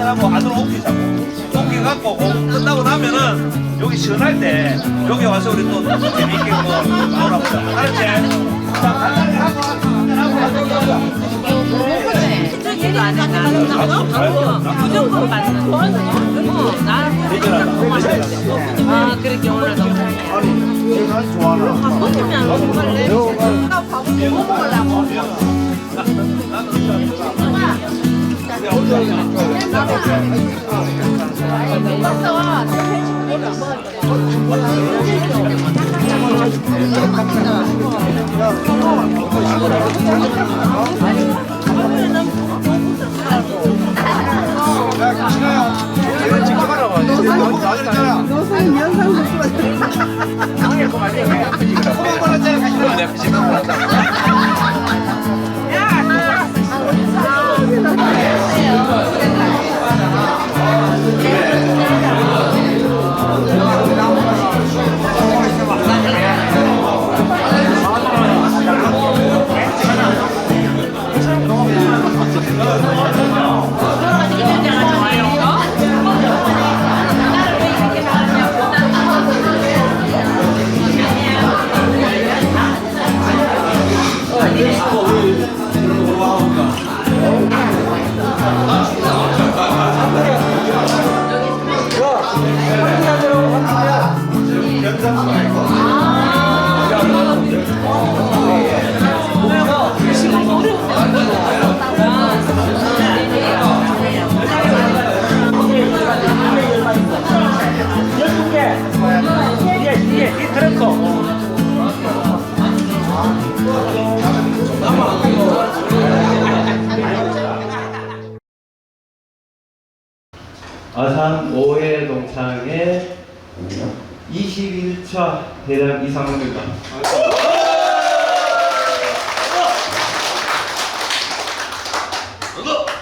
한잔하고 안으로 옮기자고. 옮겨갖고 공 끝나고 나면은 여기 시원할 때 여기 와서 우리 또 재미있게 뭐 놀아보자. 알았지? 자, 한잔하고 안? 무조건 맞는 거. 어, 나는 아, 그렇게 오늘 너무 바쁘면 원래 내가 밥을 뭐 먹으려고. 아산 5회 동창회 21차 대장 이상호입니다.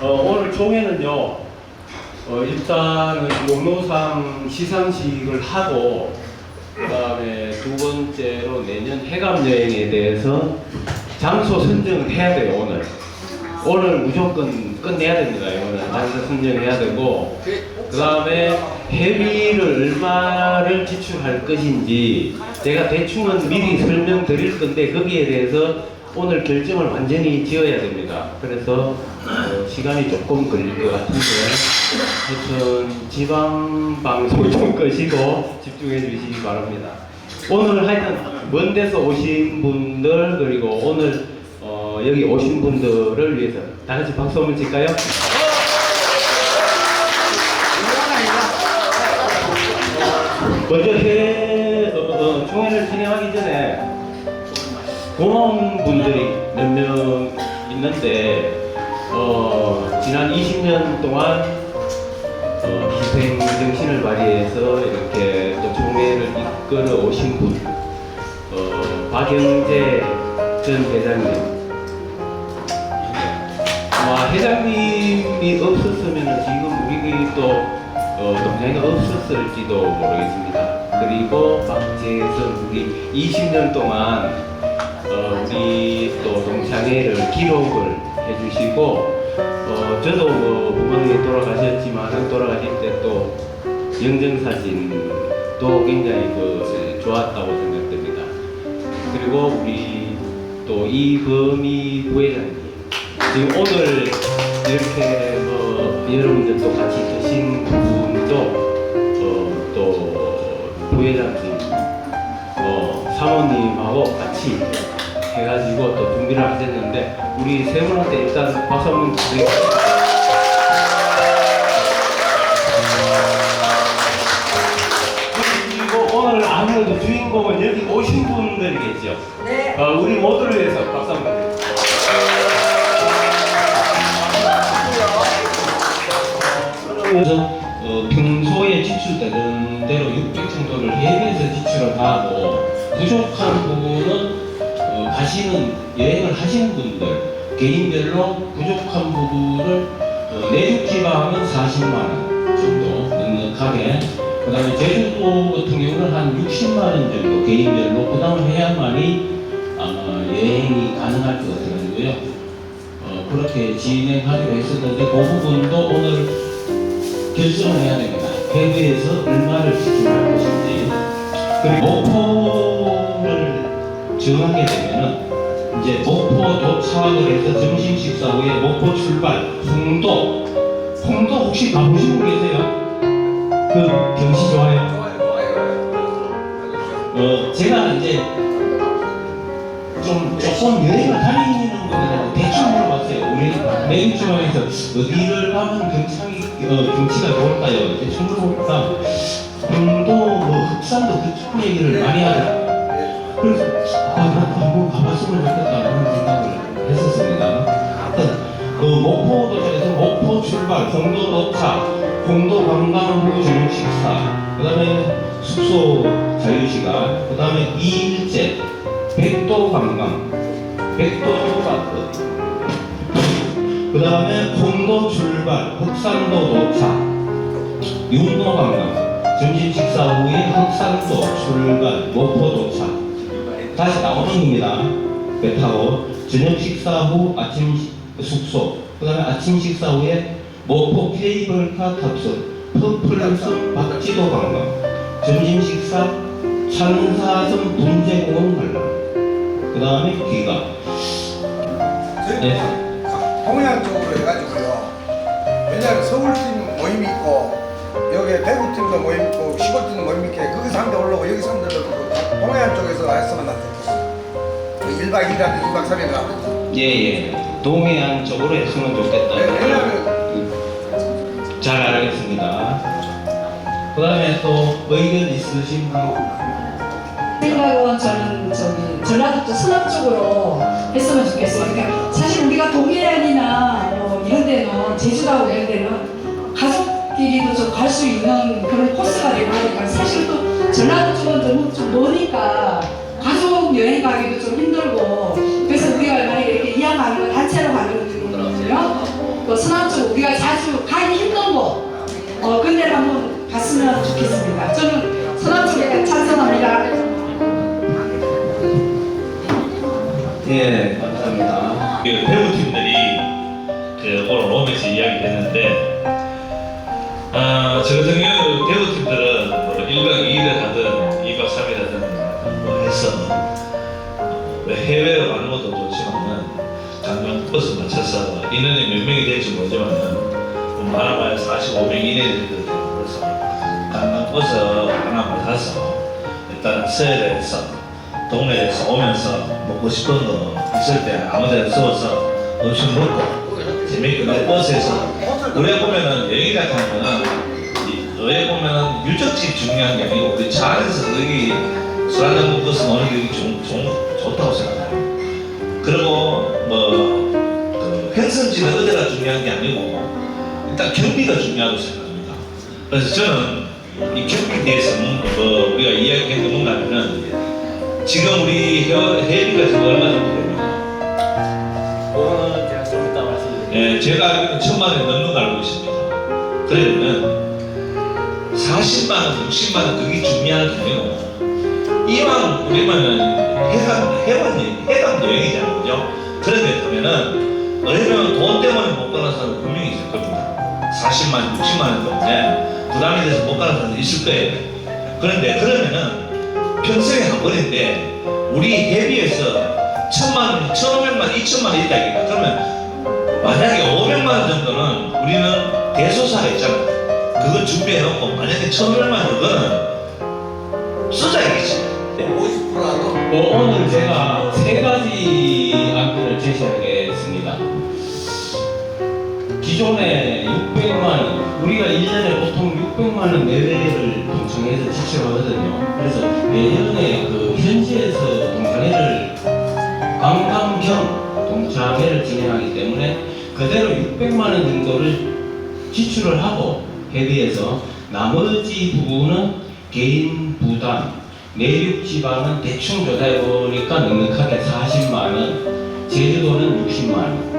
어, 오늘 총회는요, 어, 일단은 용로상 시상식을 하고, 그 다음에 두 번째로 내년 해감 여행에 대해서 장소 선정을 해야 돼요, 오늘. 오늘 무조건 끝내야 됩니다, 이거는. 장소 선정해야 되고, 그 다음에 회비를 얼마를 지출할 것인지 제가 대충은 미리 설명드릴 건데 거기에 대해서 오늘 결정을 완전히 지어야 됩니다. 그래서 어, 시간이 조금 걸릴 것 같은데 하여튼 지방 방송 좀 끄시고 집중해 주시기 바랍니다. 오늘 하여튼 먼 데서 오신 분들 그리고 오늘 어, 여기 오신 분들을 위해서 다 같이 박수 한번 칠까요? 먼저 회, 어, 어, 총회를 진행하기 전에 고마운 분들이 몇 명 있는데 어, 지난 20년 동안 어, 희생 정신을 발휘해서 이렇게 또 총회를 이끌어 오신 분 어, 박영재 전 회장님 아마 회장님이 없었으면 지금 우리 또 어, 동창회가 없었을지도 모르겠습니다. 그리고 박재선 우리 20년 동안 어, 우리 또 동창회를 기록을 해주시고 어, 저도 뭐 부모님이 돌아가셨지만 돌아가실 때 또 영정사진도 굉장히 그 좋았다고 생각됩니다. 그리고 우리 또 이범희 부회장님 지금 오늘 이렇게 뭐 여러분들 또 같이 계신 분도 어, 또 부회장님 어, 사모님하고 같이 해가지고 또 준비를 하셨는데 우리 세 분한테 일단 박수 한번 드리겠습니다. 그리고 오늘 아무래도 주인공은 여기 오신 분들이겠죠. 네. 어, 우리 모두를 위해서 박수 한번 드립니다. 그래서 어, 평소에 지출되는 대로 600 정도를 예비해서 지출을 하고 부족한 부분은 어, 가시는 여행을 하신 분들 개인별로 부족한 부분을 어, 내륙 지방은 40만 원 정도 넉넉하게. 그 다음에 제주도 같은 경우는 한 60만 원 정도 개인별로 부담을 해야만이 아마 여행이 가능할 것 같아가지고요. 어, 그렇게 진행하기로 했었는데 그 부분도 오늘 결정을 해야 됩니다. 회비에서 얼마를 지출할 것인지. 그리고 목표를 정하게 되면은 이제 목포 도착을 해서 점심 식사 후에 목포 출발 홍도 홍도 혹시 가보신 분 계세요? 그 경치 좋아요? 어 제가 이제 좀 조금 여행을 다니는 거보다 대충 물어봤어요. 우리 내일 중에서 어디를 가면 경창이 어, 경치가 좋을까요? 대충 물어보니까 홍도 뭐 흑산도 그쪽 얘기를 많이 하더라고요. 그래서 아 나도 한번 가봤으면 좋겠다는 생각을 했었습니다. 그 목포 도착에서 목포 출발, 홍도 도착, 홍도 관광 후 저녁 식사, 그 다음에 숙소 자유 시간, 그 다음에 2일째 백도 관광, 백도가 그 다음에 홍도 출발, 흑산도 도착, 윤도 관광, 점심 식사 후에 흑산도 출발, 목포 도착. 다시 나오는 겁니다. 배 타고 저녁 식사 후 아침 시- 숙소, 그 다음에 아침 식사 후에 목포 케이블카 탑승, 퍼플섬 박지도 관광, 점심 식사 찬사섬 분재공원 관람, 그 다음에 귀가. 네. 동해안 쪽으로 해가지고요. 왜냐하면 서울팀 모임이 있고 여기 대구팀도 모임 있고 시골팀도 모임 있게 거기 사람들 올라오고 여기 사람들 올라오고 동해안 쪽에서 했으면 안 되겠어. 1박 2일하는 2박 3일 하면 예, 예. 동해안 쪽으로 했으면 좋겠다. 왜냐하면 잘 알겠습니다. 그 다음에 또 의견 있으신 분? 생각은 저는 저기 전라도 쪽 서남 쪽으로 했으면 좋겠어요. 그러니까 사실 우리가 동해안이나 뭐 이런 데는 제주도하고 이런 데는 가족끼리도 좀 갈 수 있는 그런 코스가 되고 하니까 사실 또 전라도 쪽은 너무 좀 머니까 가족 여행 가기도 좀 힘들고 그래서 우리가 만약에 이렇게 이왕 가는 거 단체로 가는 거거든요. 또 서남 쪽 우리가 자주 가기 힘든 곳 어, 근데 한번 갔으면 좋겠습니다. 저는 서남 쪽에 찬성합니다. 저 같은 경우 배우팀들은 뭐 1박 2일을 하든 2박 3일 하든 뭐 해서 뭐 해외로 가는 것도 좋지만은 강경 버스 맞춰서 인원이 몇 명이 될지 모르지만은 뭐 많아봐야 45명 이내에 되거든요. 그래서 강경 버스 하나 맞아서 일단 서해에서 동네에서 오면서 먹고 싶은 거 있을 때 아무 데나 써서 음식 먹고 재밌게 그 버스에서 우리가 보면은 여행이라 하면 의에 보면은 유적지 중요한 게 아니고 우리 차 안에서 여기 술 한잔 먹고서 노는 게 좋, 좋, 좋다고 생각해요. 그리고 뭐그 행선지는 어디가 중요한 게 아니고 일단 경비가 중요하다고 생각합니다. 그래서 저는 이 경비에 대해서 뭐 우리가 이야기한 게 뭔가 하면은 지금 우리 해- 해비가 지금 얼마 정도 됩니까? 그거는 제가 좀 이따 말씀드릴게요. 예, 제가 알기로는 천만 원 넘는 거 알고 있습니다. 그러면 40만 원, 60만 원 그게 중요한 게 아니고 이왕 우리만은 해상 해원 해당 여행이잖아요, 그죠? 그런데 그러면은 왜냐면 돈 때문에 못 가는 사람 분명히 있을 겁니다. 40만 원, 60만 원 때문에 부담이 돼서 못 가는 사람 있을 거예요. 그런데 그러면은 평생에 한 번인데 우리 해비에서 천만 원, 천오백만, 이천만 원 있다 니까 그러면 만약에 500만 원 정도는 우리는 대소사가 있잖아. 그거 준비해놓고 만약에 1,500만 원 그거는 쓰자 이겠지. 50%라도 어, 오늘 제가 세 가지 안건을 제시하겠습니다. 기존에 600만 원, 우리가 1년에 보통 600만 원 내외를 동창회에서 지출하거든요. 그래서 내년에 그 현지에서 동창회를 관광형 동창회를 진행하기 때문에 그대로 600만 원 정도를 지출을 하고 회비에서 나머지 부분은 개인 부담, 내륙 지방은 대충 조사해 보니까 넉넉하게 40만 원, 제주도는 60만 원.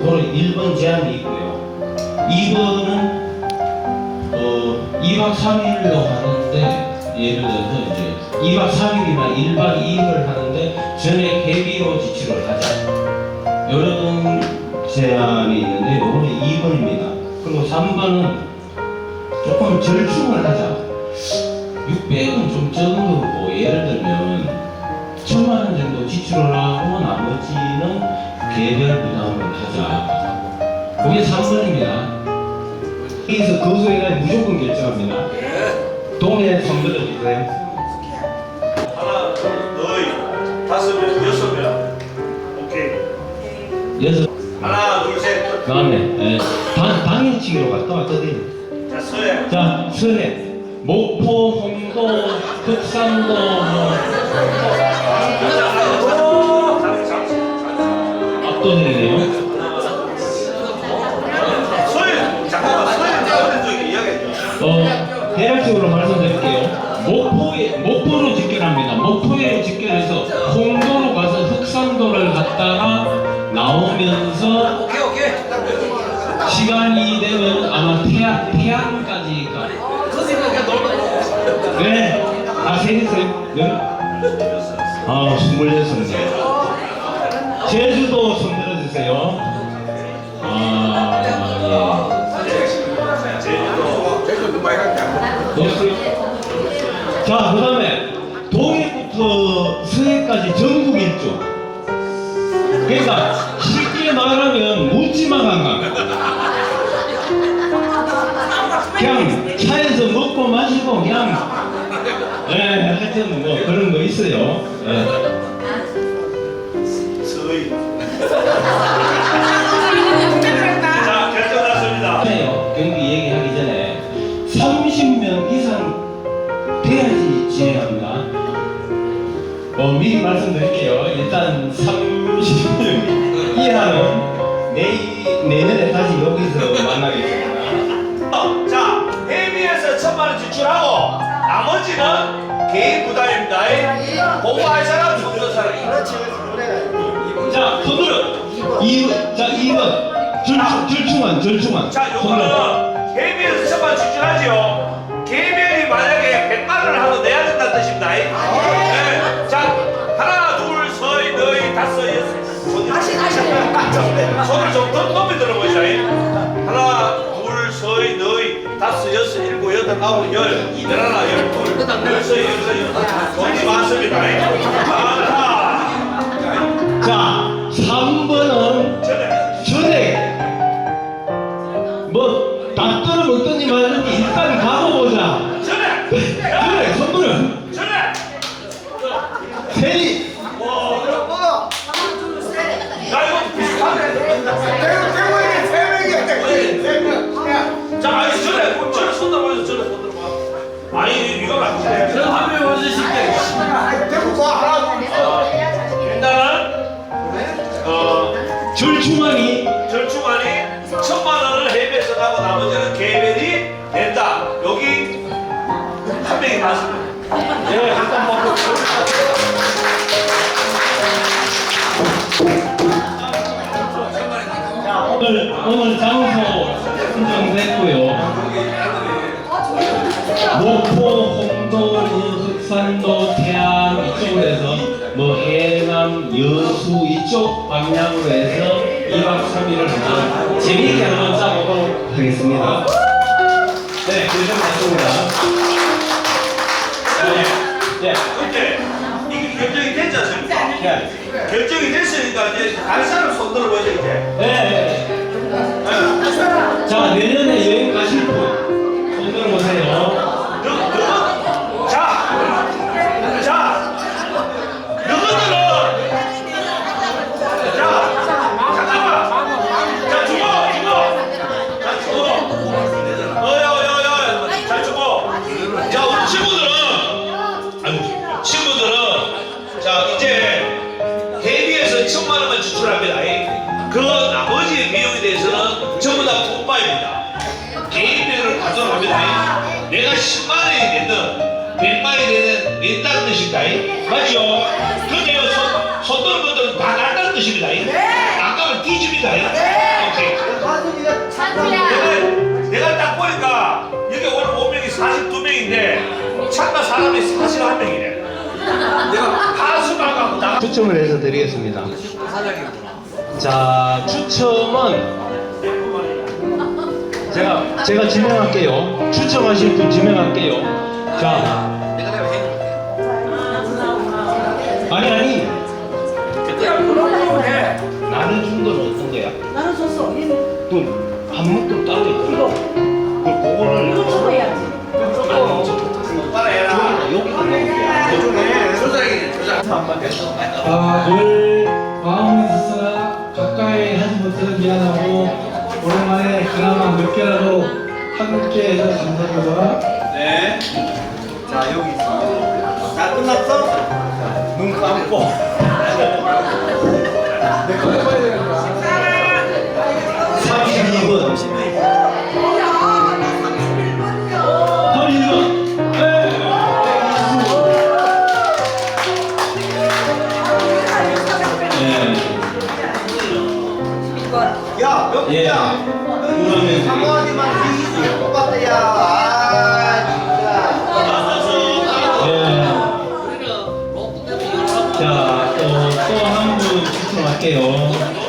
그런 1번 제한이 있고요. 2번은 어, 2박 3일로 하는데 예를 들어서 이제 2박 3일이나 1박 2일을 하는데 전액 회비로 지출을 하자. 이런 제한이 있는데 이거는 2번입니다. 그리고 3번은 조금 절충을 하자. 600은 좀 적은 거고 예를 들면 천만 원 정도 지출을 개별 부담을 하자. 그게 3번입니다. 여기서 거소해가 무조건 결정합니다. 동해 선별해 주세요. 하나, 둘, 다섯 명, 여섯 명. 오케이. 여섯. 하나, 둘, 셋. 다음에 예, 방, 방해치기로 갔다 왔거든요. 자, 서해. 자, 서해, 목포, 홍도, 흑산도, 뭐 압도적이네요. 서해. 잠깐만, 서해 어떤 쪽에 이야기해 줘. 어, 대략적으로 말씀드릴게요. 목포에, 목포로 직결합니다. 목포에 직결해서 홍도로 가서 흑산도를 갔다가 나오면서 오케이, 오케이. 시간이 8월까지 가. 선생님 그냥 넓어. 네. 아 생일생. 네. 아 스물여섯입니다. 제주도 손 들어주세요. 아 예. 제주도 제주도 자 그다음에 동해부터 서해까지 전국 일주. 그러니까 쉽게 말하면 묻지마 관광. 그냥 차에서 먹고 마시고 그냥 예, 하여튼 뭐 그런 거 있어요. 예. 자, 결정 났습니다. 해요. 경기 얘기하기 전에 30명 이상 돼야지 진행합니다. 어, 미리 말씀드릴게요. 일단 30명 이하는 출하고 나머지는 개인 부담입니다. 보고할 사람, 없는 사람. 자, 손들어! 2번, 자, 2번. 절충, 절충한, 절충한. 자, 요거는 개별에서 천만 지출하지요. 개별이 만약에 100만 원을 하고 내야 된다는 뜻입니다. 네. 자, 하나, 둘, 서이, 너희, 다섯, 여섯. 손을 다시, 다시. 손을 좀더 높이 들어보시죠. 하나, 여덟, 아홉, 열, 열하나, 열 둘, 열서이, 열서이, 열다섯. 손이 많습니다. 많다. 자, 오늘 오늘 장소 선정됐고요. 목포, 홍도, 흑산도, 태안 이쪽으로 해서 뭐 해남, 여수 이쪽 방향으로 해서 2박 3일을 한번 재미있게 한번 짜보도록 하겠습니다. 네, 그좀 맞습니다. 네, 결정이 됐으니까 이제 갈 사람 손 들어 보죠 이제. 네. 예. 다음에 사실 한 명이래. 내가 가수 나가고 나. 추첨을 해서 드리겠습니다. 자, 추첨은 제가 제가 지명할게요. 추첨하실 분 지명할게요. 자, 아니 아니. 나는 준건 어떤 거야? 나는 줬어. 돈 아무것도 따로 있고. 늘 마음이 있으나 가까이 하지 못해서 미안하고 오랜만에 그나마 늦게라도 함께 해서 감사드립니다. 네. 자 여기 있어. 다 끝났어? 눈 감고. 내 거 예. 그거는 장모님만 뒤집어 똑같아요. 아, 진짜. 예. 자, 또 한 분 추천할게요.